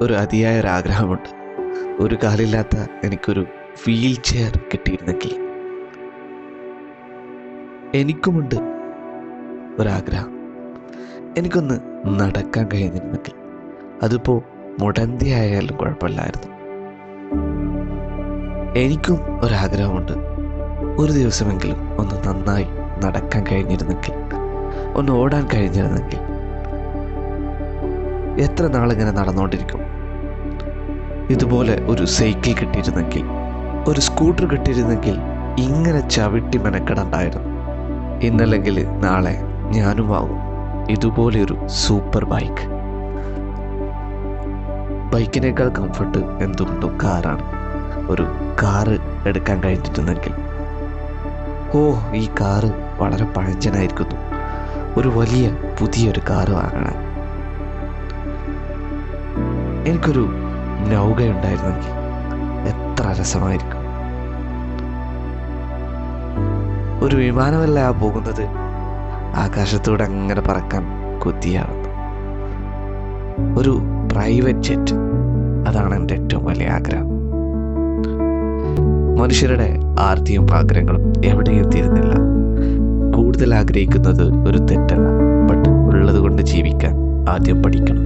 ഒരു അതിയായ ഒരു ആഗ്രഹമുണ്ട്. ഒരു കാലില്ലാത്ത എനിക്കൊരു വീൽ ചെയർ കിട്ടിയിരുന്നെങ്കിൽ. എനിക്കുമുണ്ട് ഒരാഗ്രഹം. എനിക്കൊന്ന് നടക്കാൻ കഴിഞ്ഞിരുന്നെങ്കിൽ. അതിപ്പോൾ മുടന്തിയായാലും കുഴപ്പമില്ലായിരുന്നു. എനിക്കും ഒരാഗ്രഹമുണ്ട്. ഒരു ദിവസമെങ്കിലും ഒന്ന് നന്നായി നടക്കാൻ കഴിഞ്ഞിരുന്നെങ്കിൽ ഒന്ന് ഓടാൻ കഴിഞ്ഞിരുന്നെങ്കിൽ എത്ര നാളിങ്ങനെ നടന്നുകൊണ്ടിരിക്കും ഇതുപോലെ ഒരു സൈക്കിൾ കിട്ടിയിരുന്നെങ്കിൽ ഒരു സ്കൂട്ടർ കിട്ടിയിരുന്നെങ്കിൽ ഇങ്ങനെ ചവിട്ടി മെനക്കെടണ്ടായിരുന്നു. ഇന്നല്ലെങ്കിൽ നാളെ ഞാനും ആവും. ഇതുപോലെ ഒരു സൂപ്പർ ബൈക്ക്. ബൈക്കിനേക്കാൾ കംഫർട്ട് എന്തുകൊണ്ടും കാറാണ്. ഒരു കാറ് എടുക്കാൻ കഴിഞ്ഞിട്ടുണ്ടെങ്കിൽ ഓ ഈ കാറ് വളരെ പഴഞ്ചനായിരിക്കുന്നു. ഒരു വലിയ പുതിയൊരു കാറ് വാങ്ങണം എനിക്കൊരു നൗകയുണ്ടായിരുന്നെങ്കിൽ എത്ര രസമായിരിക്കും. ഒരു വിമാനമല്ല ആ പോകുന്നത്. ആകാശത്തൂടെ അങ്ങനെ പറക്കാൻ കൊതിയാവുന്നു. ഒരു പ്രൈവറ്റ് ജെറ്റ്. അതാണ് എന്റെ ഏറ്റവും വലിയ ആഗ്രഹം. മനുഷ്യരുടെ ആർത്തിയും ആഗ്രഹങ്ങളും എവിടെയും തീരുന്നില്ല. കൂടുതൽ ആഗ്രഹിക്കുന്നത് ഒരു തെറ്റല്ല. ബട്ട് ഉള്ളത് കൊണ്ട് ജീവിക്കാൻ ആദ്യം പഠിക്കണം.